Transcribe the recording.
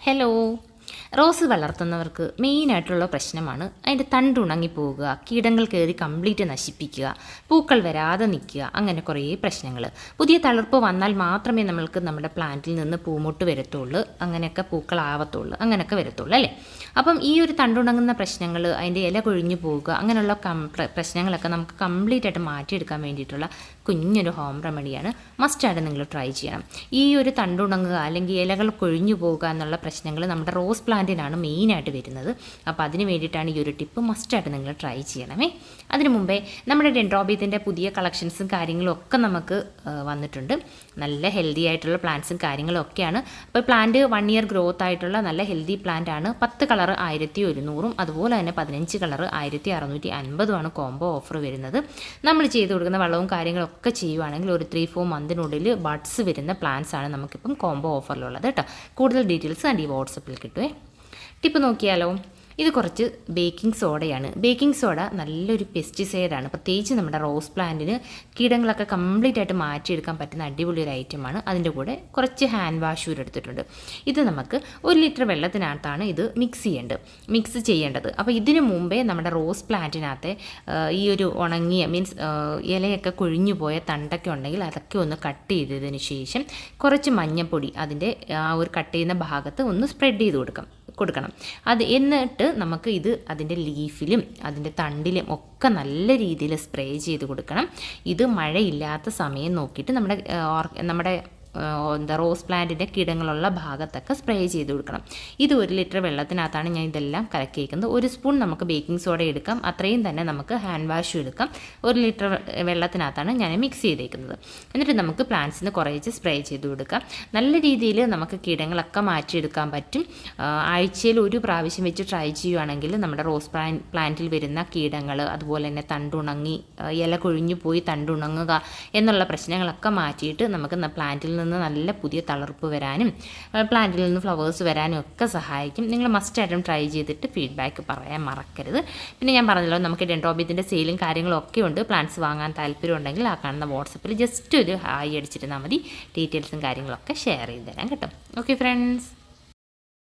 Hello. Rose വളർത്തുന്നവർക്ക് മെയിനായിട്ടുള്ള പ്രശ്നമാണ് അതിന്റെ തണ്ട് ഉണങ്ങിപ്പോവുക കീടങ്ങൾ കയറി കംപ്ലീറ്റ് നശിപ്പിക്കുക പൂക്കൾ വരാതെ നിൽക്കുക അങ്ങനെ കുറേ പ്രശ്നങ്ങൾ. പുതിയ തളിർപ്പ് വന്നാൽ മാത്രമേ നമ്മൾക്ക് നമ്മുടെ പ്ലാന്റിൽ നിന്ന് പൂമൊട്ട് വരത്തുള്ളൂ അങ്ങനെയൊക്കെ പൂക്കളാവത്തുള്ളൂ അങ്ങനെയൊക്കെ വരത്തുള്ളൂ അല്ലേ? അപ്പം ഈ ഒരു തണ്ടുണങ്ങുന്ന പ്രശ്നങ്ങൾ അതിന്റെ ഇല കൊഴിഞ്ഞു പോവുക അങ്ങനെയുള്ള പ്രശ്നങ്ങളൊക്കെ നമുക്ക് കംപ്ലീറ്റ് ആയിട്ട് മാറ്റിയെടുക്കാൻ വേണ്ടിയിട്ടുള്ള കുഞ്ഞൊരു ഹോം റെമഡിയാണ്. മസ്റ്റായിട്ട് നിങ്ങൾ ട്രൈ ചെയ്യണം. ഈ ഒരു തണ്ടുണങ്ങുക അല്ലെങ്കിൽ ഇലകൾ കൊഴിഞ്ഞു പോവുക എന്നുള്ള പ്രശ്നങ്ങൾ നമ്മുടെ റോസ് പ്ലാന്റിനാണ് മെയിനായിട്ട് വരുന്നത്. അപ്പോൾ അതിന് വേണ്ടിയിട്ടാണ് ഈ ഒരു ടിപ്പ് മസ്റ്റായിട്ട് നിങ്ങൾ ട്രൈ ചെയ്യണമേ. അതിനു മുമ്പേ നമ്മുടെ ഡെൻഡ്രോബിയത്തിന്റെ പുതിയ കളക്ഷൻസും കാര്യങ്ങളും ഒക്കെ നമുക്ക് വന്നിട്ടുണ്ട്. നല്ല ഹെൽത്തി ആയിട്ടുള്ള പ്ലാന്റ്സും കാര്യങ്ങളും ഒക്കെയാണ്. അപ്പോൾ പ്ലാന്റ് വൺ ഇയർ ഗ്രോത്ത് ആയിട്ടുള്ള നല്ല ഹെൽത്തി പ്ലാന്റ് ആണ്. പത്ത് കളർ ആയിരത്തി ഒരുന്നൂറും അതുപോലെ തന്നെ പതിനഞ്ച് കളർ ആയിരത്തി അറുന്നൂറ്റി അൻപതുമാണ് കോംബോ ഓഫർ വരുന്നത്. നമ്മൾ ചെയ്ത് കൊടുക്കുന്ന വളവും കാര്യങ്ങളൊക്കെ ചെയ്യുവാണെങ്കിൽ ഒരു ത്രീ ഫോർ മന്തിനുള്ളിൽ ബഡ്സ് വരുന്ന പ്ലാന്റ്സ് ആണ് നമുക്കിപ്പം കോംബോ ഓഫറിലുള്ളത് കേട്ടോ. കൂടുതൽ ഡീറ്റെയിൽസ് എന്റെ ഈ വാട്സപ്പിൽ കിട്ടുമേ ടിപ്പ് നോക്കിയാലോ? ഇത് കുറച്ച് ബേക്കിംഗ് സോഡയാണ്. ബേക്കിംഗ് സോഡ നല്ലൊരു പെസ്റ്റിസൈഡാണ് പ്രത്യേകിച്ച് നമ്മുടെ റോസ് പ്ലാന്റിന് കീടങ്ങളൊക്കെ കംപ്ലീറ്റ് ആയിട്ട് മാറ്റിയെടുക്കാൻ പറ്റുന്ന അടിപൊളി ഒരു ഐറ്റമാണ് അതിന്റെ കൂടെ കുറച്ച് ഹാൻഡ് വാഷ് എടുത്തിട്ടുണ്ട്. ഇത് നമുക്ക് ഒരു ലിറ്റർ വെള്ളത്തിനകത്താണ് ഇത് മിക്സ് ചെയ്യേണ്ടത്. മിക്സ് ചെയ്യേണ്ടത്. അപ്പോൾ ഇതിന് മുമ്പേ നമ്മുടെ റോസ് പ്ലാന്റിനകത്തെ ഈ ഒരു ഉണങ്ങിയ മീൻസ് ഇലയൊക്കെ കൊഴിഞ്ഞു പോയ തണ്ടൊക്കെ ഉണ്ടെങ്കിൽ അതൊക്കെ ഒന്ന് കട്ട് ചെയ്തതിന് ശേഷം കുറച്ച് മഞ്ഞൾപ്പൊടി അതിന്റെ ആ ഒരു കട്ട് ചെയ്യുന്ന ഭാഗത്ത് ഒന്ന് സ്പ്രെഡ് ചെയ്ത് കൊടുക്കാം. കൊടുക്കണം. അത് എന്നിട്ട് നമുക്ക് ഇത് അതിന്റെ ലീഫിലും അതിന്റെ തണ്ടിലും ഒക്കെ നല്ല രീതിയിൽ സ്പ്രേ ചെയ്ത് കൊടുക്കണം. ഇത് മഴയില്ലാത്ത സമയം നോക്കിയിട്ട് നമ്മുടെ നമ്മുടെ എന്താ റോസ് പ്ലാന്റിന്റെ കിടങ്ങളുള്ള ഭാഗത്തൊക്കെ സ്പ്രേ ചെയ്ത് കൊടുക്കണം. ഇത് ഒരു ലിറ്റർ വെള്ളത്തിനകത്താണ് ഞാൻ ഇതെല്ലാം കലക്കിയേക്കുന്നത്. ഒരു സ്പൂൺ നമുക്ക് ബേക്കിംഗ് സോഡ എടുക്കാം. അത്രയും തന്നെ നമുക്ക് ഹാൻഡ് വാഷും എടുക്കാം. ഒരു ലിറ്റർ വെള്ളത്തിനകത്താണ് ഞാൻ മിക്സ് ചെയ്തേക്കുന്നത്. എന്നിട്ട് നമുക്ക് പ്ലാന്റ്സിന് കുറേച്ച് സ്പ്രേ ചെയ്ത് കൊടുക്കാം. നല്ല രീതിയിൽ നമുക്ക് കീടങ്ങളൊക്കെ മാറ്റിയെടുക്കാൻ പറ്റും. ആഴ്ചയിൽ ഒരു പ്രാവശ്യം വെച്ച് ട്രൈ ചെയ്യുവാണെങ്കിൽ നമ്മുടെ റോസ് പ്ലാന്റിൽ വരുന്ന കീടങ്ങൾ അതുപോലെ തന്നെ തണ്ടുണങ്ങി ഇല കൊഴിഞ്ഞു പോയി തണ്ടുണങ്ങുക എന്നുള്ള പ്രശ്നങ്ങളൊക്കെ മാറ്റിയിട്ട് നമുക്ക് പ്ലാന്റിൽ നിന്ന് നല്ല പുതിയ തളർപ്പ് വരാനും പ്ലാന്റിൽ നിന്ന് ഫ്ലവേഴ്സ് വരാനും ഒക്കെ സഹായിക്കും. നിങ്ങൾ മസ്റ്റ് മസ്റ്റായിട്ടും ട്രൈ ചെയ്തിട്ട് ഫീഡ്ബാക്ക് പറയാൻ മറക്കരുത്. പിന്നെ ഞാൻ പറഞ്ഞല്ലോ നമുക്ക് ഡെൻഡ്രോബിയത്തിന്റെ സെയിലും കാര്യങ്ങളും ഒക്കെ ഉണ്ട്. പ്ലാന്റ്സ് വാങ്ങാൻ താല്പര്യം ഉണ്ടെങ്കിൽ ആ കാണുന്ന വാട്സപ്പിൽ ജസ്റ്റ് ഒരു ഹായ് അടിച്ചിരുന്നാൽ മതി. ഡീറ്റെയിൽസും കാര്യങ്ങളൊക്കെ ഷെയർ ചെയ്ത് തരാം കേട്ടോ. Okay friends